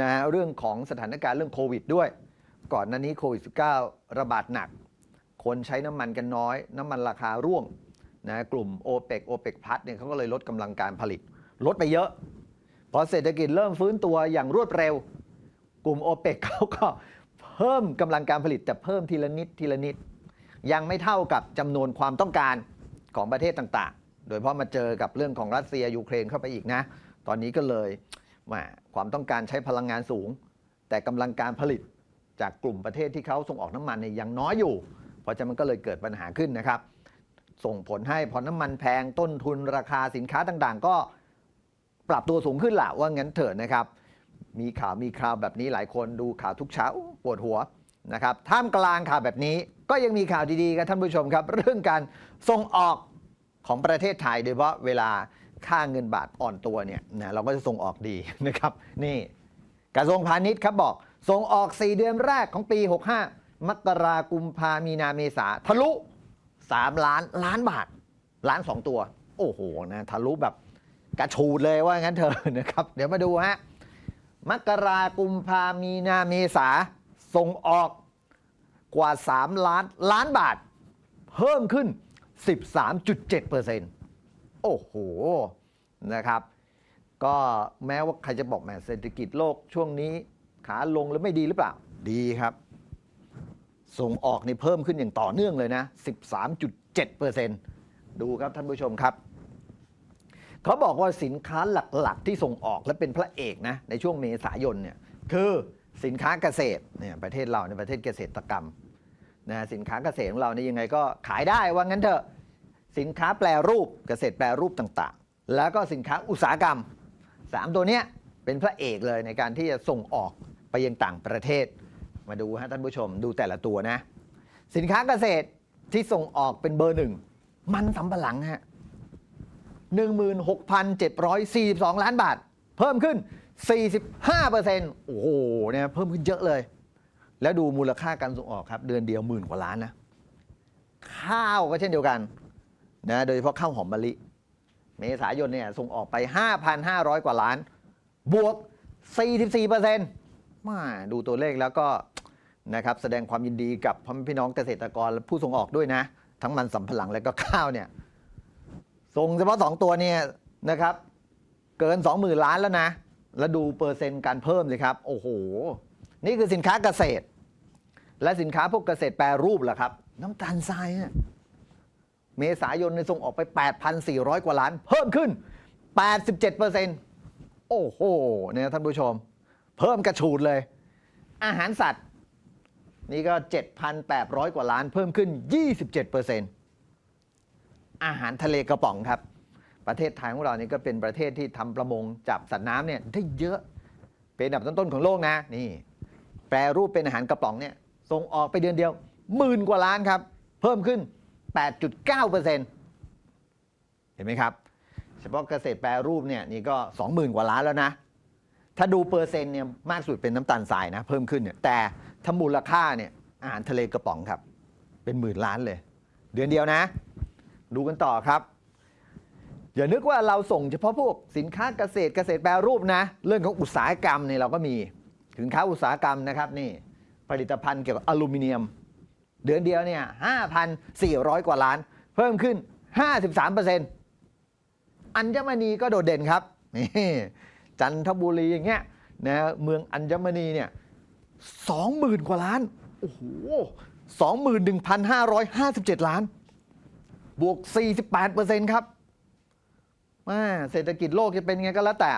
นะฮะเรื่องของสถานการณ์เรื่องโควิดด้วย ก่อนหน้านี้โควิด -19 ระบาดหนัก คนใช้น้ำมันกันน้อย น้ำมันราคาร่วงนะกลุ่ม o p e ป o p e ป Plus เนี่ยเขาก็เลยลดกำลังการผลิต ลดไปเยอะ พอเศรษฐกิจเริ่มฟื้นตัวอย่างรวดเร็ว กลุ่ม o p e ปเขาก็เพิ่มกำลังการผลิตแต่เพิ่มทีละนิดทีละนิด ยังไม่เท่ากับจำนวนความต้องการของประเทศต่างๆ โดยเฉพาะมาเจอกับเรื่องของรัสเซียยูเครนเข้าไปอีกนะ ตอนนี้ก็เลย แหมความต้องการใช้พลังงานสูง แต่กำลังการผลิตจากกลุ่มประเทศที่เขาส่งออกน้ำมันเนี่ยยังน้อยอยู่ เพราะฉะนั้นมันก็เลยเกิดปัญหาขึ้นนะครับ ส่งผลให้พอน้ำมันแพงต้นทุนราคาสินค้าต่างๆ ก็ปรับตัวสูงขึ้นแหละว่างั้นเถิดนะครับ มีข่าวมีคราวแบบนี้หลายคนดูข่าวทุกเช้าปวดหัวนะครับท่ามกลางข่าวแบบนี้ก็ยังมีข่าวดีๆครับท่านผู้ชมครับ เรื่องการส่งออกของประเทศไทยโดยเฉพาะเวลา ค่าเงินบาทอ่อนตัวเนี่ยนะเราก็จะส่งออกดีนะครับนี่กระทรวงพาณิชย์ครับบอก ส่งออก 4 เดือนแรกของปี 65 มกรากุมภามีนาเมษาทะลุ 3 ล้านล้านบาท ล้าน 2 ตัว โอ้โหนะทะลุแบบกระชูดเลยว่างั้นเถอะนะครับ เดี๋ยวมาดูฮะมกรากุมภามีนาเมษาส่งออกกว่า 3 ล้านล้านบาท เพิ่มขึ้น 13.7% โอ้โหนะครับ ก็แม้ว่าใครจะบอกแหมเศรษฐกิจโลกช่วงนี้ขาลงแล้วไม่ดีหรือเปล่า ดีครับ ส่งออกนี่เพิ่มขึ้นอย่างต่อเนื่องเลยนะ 13.7%ดูครับท่านผู้ชมครับ เขาบอกว่าสินค้าหลักๆ ที่ส่งออกและเป็นพระเอกนะ ในช่วงเมษายนเนี่ยคือสินค้าเกษตรเนี่ยประเทศเราในประเทศเกษตรกรรมนะสินค้าเกษตรของเราเนี่ยยังไงก็ขายได้ว่างั้นเถอะ สินค้าแปรรูปเกษตรแปรรูปต่างๆ แล้วก็สินค้าอุตสาหกรรมสามตัวเนี้ยเป็นพระเอกเลยในการที่จะส่งออกไปยังต่างประเทศ มาดูฮะท่านผู้ชมดูแต่ละตัวนะ สินค้าเกษตรที่ส่งออกเป็นเบอร์หนึ่งมันสำปะหลังฮะ16,742 ล้านบาท เพิ่มขึ้น 45%โอ้โหเนี่ยเพิ่มขึ้นเยอะเลย แล้วดูมูลค่าการส่งออกครับ เดือนเดียวหมื่นกว่าล้านนะ ข้าวก็เช่นเดียวกัน นะโดยเฉพาะข้าวหอมมะลิ เมษายนเนี่ยส่งออกไป 5,500 กว่าล้าน บวก 44%มาดูตัวเลขแล้วก็นะครับแสดงความยินดีกับพ่อพี่น้องเกษตรกรและผู้ส่งออกด้วยนะ ทั้งมันสำปะหลังและก็ข้าวเนี่ยส่งเฉพาะ 2 ตัวเนี่ยนะครับ เกิน 20,000 ล้านแล้วนะ แล้วดูเปอร์เซ็นต์การเพิ่มเลยครับ โอ้โห นี่คือสินค้าเกษตร และสินค้าพวกเกษตรแปรรูปล่ะครับ น้ำตาลทรายอะ เมษายนในยส่งออกไป 8,400 กว่าล้าน เพิ่มขึ้น 87%โอ้โหเนี่ยท่านผู้ชม เพิ่มกระฉูดเลย อาหารสัตว์ นี่ก็ 7,800 กว่าล้าน เพิ่มขึ้น 27%อาหารทะเลกระป๋องครับ ประเทศไทยของเรานี่ก็เป็นประเทศที่ทำประมงจับสัตว์น้ำเนี่ยได้เยอะ เป็นอันดับต้นๆของโลกนะ นี่ แปรรูปเป็นอาหารกระป๋องเนี่ยส่งออกไปเดือนเดียวหมื่นกว่าล้านครับ เพิ่มขึ้น 8.9%เห็นไหมครับ เฉพาะเกษตรแปรรูปเนี่ยนี่ก็ 20,000 กว่าล้านแล้วนะ ถ้าดูเปอร์เซ็นต์เนี่ยมากสุดเป็นน้ำตาลทรายนะ เพิ่มขึ้นเนี่ยแต่ถ้ามูลค่าเนี่ยอาหารทะเลกระป๋องครับ เป็นหมื่นล้านเลย เดือนเดียวนะ ดูกันต่อครับ อย่านึกว่าเราส่งเฉพาะพวกสินค้าเกษตรเกษตรแปรรูปนะ เรื่องของอุตสาหกรรมเนี่ยเราก็มีสินค้าอุตสาหกรรมนะครับนี่ผลิตภัณฑ์เกี่ยวกับอลูมิเนียม เดือนเดียวเนี่ย5,400 กว่าล้าน เพิ่มขึ้น 53%อัญมณีก็โดดเด่นครับนี่จันทบุรีอย่างเงี้ยนะเมืองอัญมณีเนี่ย20,000กว่าล้านโอ้โห21,557ล้าน บวก48%ครับมาเศรษฐกิจโลกจะเป็นไงก็แล้วแต่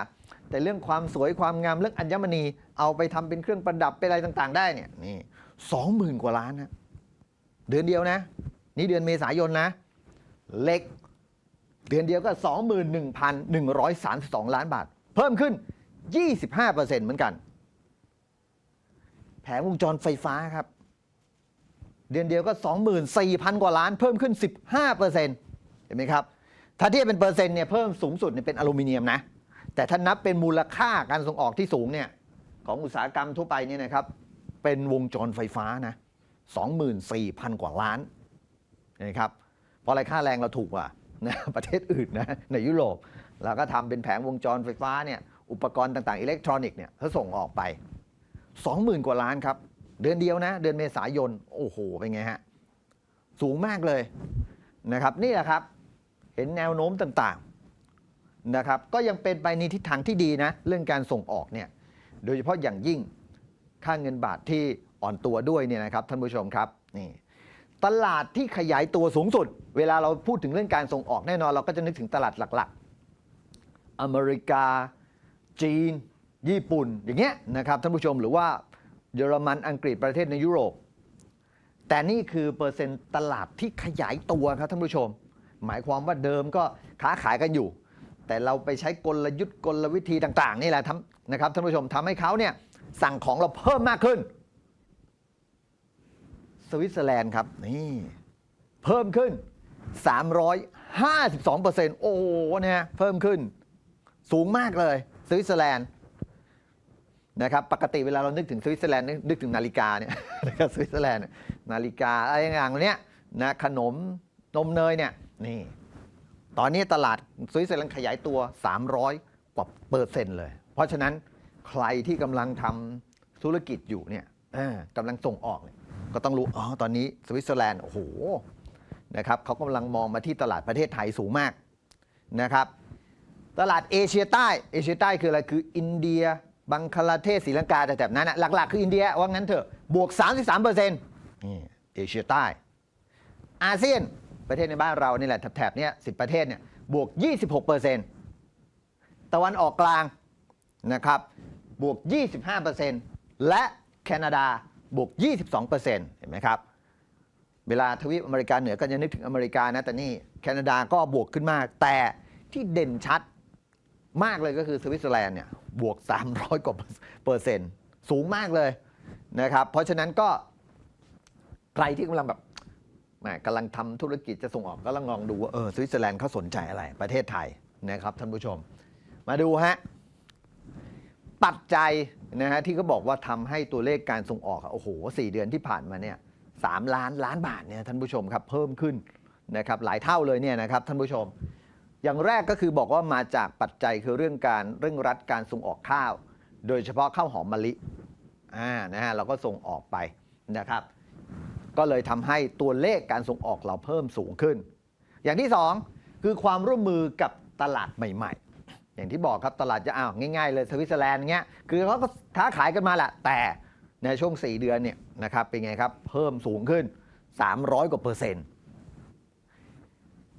แต่เรื่องความสวยความงามเรื่องอัญมณีเอาไปทำเป็นเครื่องประดับเป็นอะไรต่าง ๆ ได้เนี่ยนี่สองหมื่นกว่าล้านนะ เดือนเดียวนะ นี่เดือนเมษายนนะ เล็ก เดือนเดียวก็ 21,132 ล้านบาท เพิ่มขึ้น 25%เหมือนกัน แผงวงจรไฟฟ้าครับ เดือนเดียวก็ 24,000 กว่าล้าน เพิ่มขึ้น 15%เห็นไหมครับ ถ้าเทียบเป็นเปอร์เซ็นต์เนี่ยเพิ่มสูงสุดเนี่ยเป็นอลูมิเนียมนะ แต่ถ้านับเป็นมูลค่าการส่งออกที่สูงเนี่ยของอุตสาหกรรมทั่วไปเนี่ยนะครับ เป็นวงจรไฟฟ้านะ 24,000 กว่าล้านนะครับเพราะอะไรค่าแรงเราถูกกว่านะประเทศอื่นนะในยุโรปเราก็ทำเป็นแผงวงจรไฟฟ้าเนี่ยอุปกรณ์ต่างๆ อิเล็กทรอนิกส์เนี่ยเขาส่งออกไป 20,000 กว่าล้านครับ เดือนเดียวนะ เดือนเมษายน โอ้โห เป็นไงฮะ สูงมากเลยนะครับ นี่แหละครับ เห็นแนวโน้มต่างๆนะครับ ก็ยังเป็นไปในทิศทางที่ดีนะ เรื่องการส่งออกเนี่ย โดยเฉพาะอย่างยิ่งค่าเงินบาทที่ อ่อนตัวด้วยเนี่ยนะครับท่านผู้ชมครับนี่ตลาดที่ขยายตัวสูงสุด เวลาเราพูดถึงเรื่องการส่งออกแน่นอนเราก็จะนึกถึงตลาดหลักๆ อเมริกา จีน ญี่ปุ่น อย่างเงี้ยนะครับท่านผู้ชมหรือว่าเยอรมันอังกฤษประเทศในยุโรป แต่นี่คือเปอร์เซ็นต์ตลาดที่ขยายตัวครับท่านผู้ชม หมายความว่าเดิมก็ค้าขายกันอยู่ แต่เราไปใช้กลยุทธ์กลวิธีต่าง ๆ นี่แหละทำนะครับท่านผู้ชมทำให้เขาเนี่ยสั่งของเราเพิ่มมากขึ้น สวิตเซอร์แลนด์ครับนี่เพิ่มขึ้น 352%โอ้โหเนี่ยเพิ่มขึ้น สูงมากเลยสวิตเซอร์แลนด์นะครับปกติเวลาเรานึกถึงสวิตเซอร์แลนด์นึกถึงนาฬิกาเนี่ยนะครับสวิตเซอร์แลนด์นาฬิกาอะไรอย่างเนี้ยนะขนมนมเนยเนี่ยนี่ตอนนี้ตลาดสวิตเซอร์แลนด์ขยายตัว 300 กว่าเปอร์เซ็นต์เลย เพราะฉะนั้นใครที่กำลังทำธุรกิจอยู่เนี่ยกำลังส่งออกเนี่ย ก็ต้องรู้อ๋อตอนนี้สวิตเซอร์แลนด์โอ้โหนะครับเขากำลังมองมาที่ตลาดประเทศไทยสูงมากนะครับ ตลาดเอเชียใต้เอเชียใต้คืออะไรคืออินเดียบังคลาเทศศรีลังกาแต่แบบนั้นนะหลักๆ คืออินเดียว่างั้นเถอะบวก 33%นี่เอเชียใต้ อาเซียนประเทศในบ้านเรานี่แหละแถบๆเนี้ยสิประเทศเนี่ยบวก 26%ตะวันออกกลางนะครับบวก 25%และแคนาดา บวก 22%เห็นไหมครับ เวลาทวีปอเมริกาเหนือก็จะนึกถึงอเมริกานะแต่นี่แคนาดาก็บวกขึ้นมาก แต่ที่เด่นชัดมากเลยก็คือสวิตเซอร์แลนด์เนี่ยบวก 300 กว่าเปอร์เซ็นต์สูงมากเลยนะครับ เพราะฉะนั้นก็ใครที่กำลังแบบแหมกำลังทำธุรกิจจะส่งออกก็ลองลองดูว่าเออสวิตเซอร์แลนด์เขาสนใจอะไรประเทศไทยนะครับท่านผู้ชม มาดูฮะ ปัจจัยนะฮะที่เขาบอกว่าทำให้ตัวเลขการส่งออกอะโอ้โหสี่เดือนที่ผ่านมาเนี่ยสามล้านล้านบาทเนี่ยท่านผู้ชมครับเพิ่มขึ้นนะครับหลายเท่าเลยเนี่ยนะครับท่านผู้ชม อย่างแรกก็คือบอกว่ามาจากปัจจัยคือเรื่องการเร่งรัดการส่งออกข้าว โดยเฉพาะข้าวหอมมะลิอ่านะฮะเราก็ส่งออกไปนะครับ ก็เลยทำให้ตัวเลขการส่งออกเราเพิ่มสูงขึ้น อย่างที่สองคือความร่วมมือกับตลาดใหม่ ๆ อย่างที่บอกครับตลาดจะอ้าวง่ายๆเลยสวิตเซอร์แลนด์เงี้ยคือเขาก็ค้าขายกันมาแหละแต่ในช่วง 4 เดือนเนี่ยนะครับเป็นไงครับ เพิ่มสูงขึ้น 300 กว่าเปอร์เซ็นต์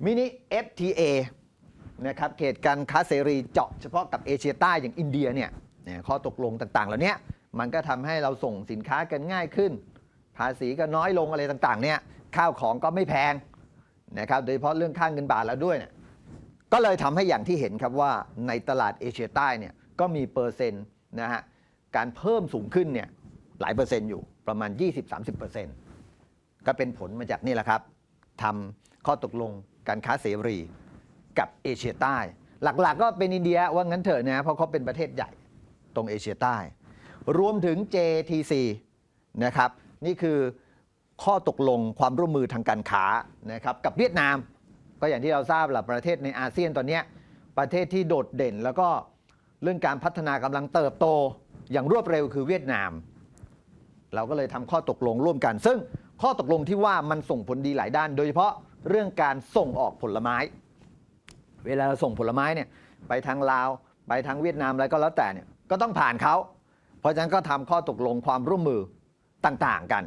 มินิ FTA นะครับเขตการค้าเสรีเจาะเฉพาะกับเอเชียใต้อย่างอินเดียเนี่ยข้อตกลงต่างๆ เหล่านี้มันก็ทำให้เราส่งสินค้ากันง่ายขึ้น ภาษีก็น้อยลงอะไรต่างๆเนี่ยข้าวของก็ไม่แพงนะครับโดยเฉพาะเรื่องค่างเงินบาทแล้วด้วยเนี่ย ก็เลยทำให้อย่างที่เห็นครับว่าในตลาดเอเชียใต้เนี่ยก็มีเปอร์เซ็นต์นะฮะการเพิ่มสูงขึ้นเนี่ยหลายเปอร์เซ็นต์อยู่ประมาณ 20-30%ก็เป็นผลมาจากนี่แหละครับทำข้อตกลงการค้าเสรีกับเอเชียใต้ หลักๆ ก็เป็นอินเดียว่างั้นเถอะนะเพราะเขาเป็นประเทศใหญ่ตรงเอเชียใต้ รวมถึง JTC นะครับนี่คือข้อตกลงความร่วมมือทางการค้านะครับกับเวียดนาม ก็อย่างที่เราทราบแหละประเทศในอาเซียนตอนนี้ประเทศที่โดดเด่น แล้วก็เรื่องการพัฒนากำลังเติบโตอย่างรวดเร็วคือเวียดนาม เราก็เลยทำข้อตกลงร่วมกัน ซึ่งข้อตกลงที่ว่ามันส่งผลดีหลายด้าน โดยเฉพาะเรื่องการส่งออกผลไม้ เวลาเราส่งผลไม้เนี่ยไปทางลาว ไปทางเวียดนามอะไรก็แล้วแต่เนี่ยก็ต้องผ่านเขา เพราะฉะนั้นก็ทำข้อตกลงความร่วมมือต่างๆกัน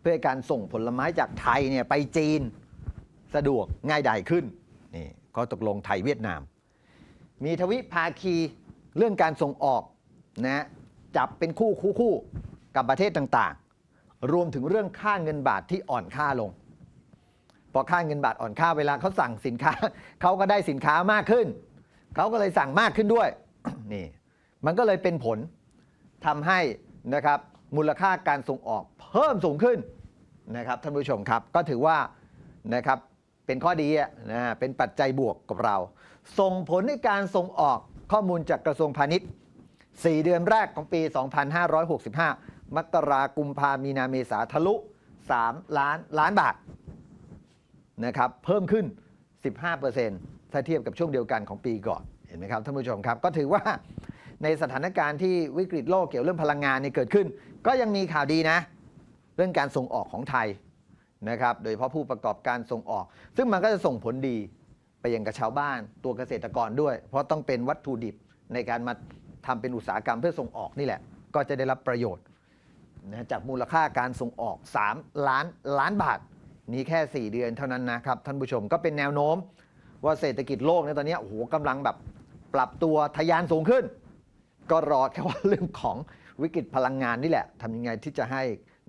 เพื่อการส่งผลไม้จากไทยเนี่ยไปจีน สะดวกง่ายดายขึ้นนี่ข้อตกลงไทยเวียดนาม มีทวิภาคีเรื่องการส่งออกนะจับเป็นคู่คู่คู่กับประเทศต่างๆ รวมถึงเรื่องค่าเงินบาทที่อ่อนค่าลง พอค่าเงินบาทอ่อนค่าเวลาเขาสั่งสินค้า เขาก็ได้สินค้ามากขึ้น เขาก็เลยสั่งมากขึ้นด้วยนี่มันก็เลยเป็นผลทำให้นะครับมูลค่าการส่งออกเพิ่มสูงขึ้นนะครับท่านผู้ชมครับก็ถือว่านะครับ เป็นข้อดีอะนะเป็นปัจจัยบวกกับเรา ส่งผลในการส่งออกข้อมูลจากกระทรวงพาณิชย์ 4 เดือนแรกของปี 2565 มกรากุมภามีนาเมษาทะลุ 3 ล้านล้านบาทนะครับเพิ่มขึ้น 15%ถ้าเทียบกับช่วงเดียวกันของปีก่อนเห็นไหมครับท่านผู้ชมครับ ก็ถือว่าในสถานการณ์ที่วิกฤตโลกเกี่ยวเรื่องพลังงานนี่เกิดขึ้น ก็ยังมีข่าวดีนะ เรื่องการส่งออกของไทย นะครับโดยเฉพาะผู้ประกอบการส่งออก ซึ่งมันก็จะส่งผลดีไปยังกับชาวบ้านตัวเกษตรกรด้วย เพราะต้องเป็นวัตถุดิบในการมาทำเป็นอุตสาหกรรมเพื่อส่งออกนี่แหละ ก็จะได้รับประโยชน์นะจากมูลค่าการส่งออก 3 ล้านล้านบาท นี้แค่ 4 เดือนเท่านั้นนะครับ ท่านผู้ชมก็เป็นแนวโน้ม ว่าเศรษฐกิจโลกในตอนนี้โอ้โหกำลังแบบปรับตัวทะยานสูงขึ้น ก็รอแค่ว่าเรื่องของวิกฤตพลังงานนี่แหละทำยังไงที่จะให้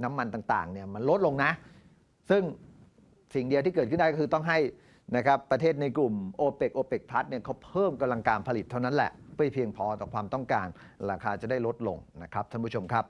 น้ำมันต่างๆเนี่ยมันลดลงนะ ซึ่งสิ่งเดียวที่เกิดขึ้นได้ก็คือต้องให้นะครับประเทศในกลุ่ม o p e c o p e ปพลัสเนี่ยเขาเพิ่มกำลังการผลิตเท่านั้นแหละเพื่อเพียงพอต่อความต้องการราคาจะได้ลดลงนะครับท่านผู้ชมครับ